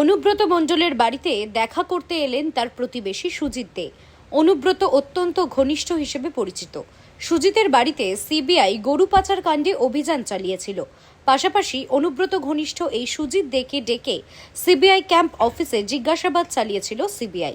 অনুব্রত মণ্ডলের বাড়িতে দেখা করতে এলেন তার প্রতিবেশী সুজিত দে। অনুব্রত অত্যন্ত ঘনিষ্ঠ হিসেবে পরিচিত। সুজিতের বাড়িতে সিবিআই গরু পাচার কাণ্ডে অভিযান চালিয়েছিল। পাশাপাশি অনুব্রত ঘনিষ্ঠ এই সুজিত দেকে ডেকে সিবিআই ক্যাম্প অফিসে জিজ্ঞাসাবাদ চালিয়েছিল সিবিআই।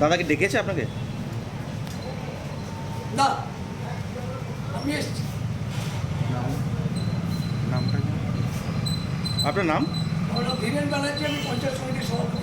দাদা কি ডেকেছে আপনাকে? না আমি এসছি। নামটা আপনার নাম? ধীরেন ব্যানার্জি আমি পঞ্চায়েত সমিতির সভাপতি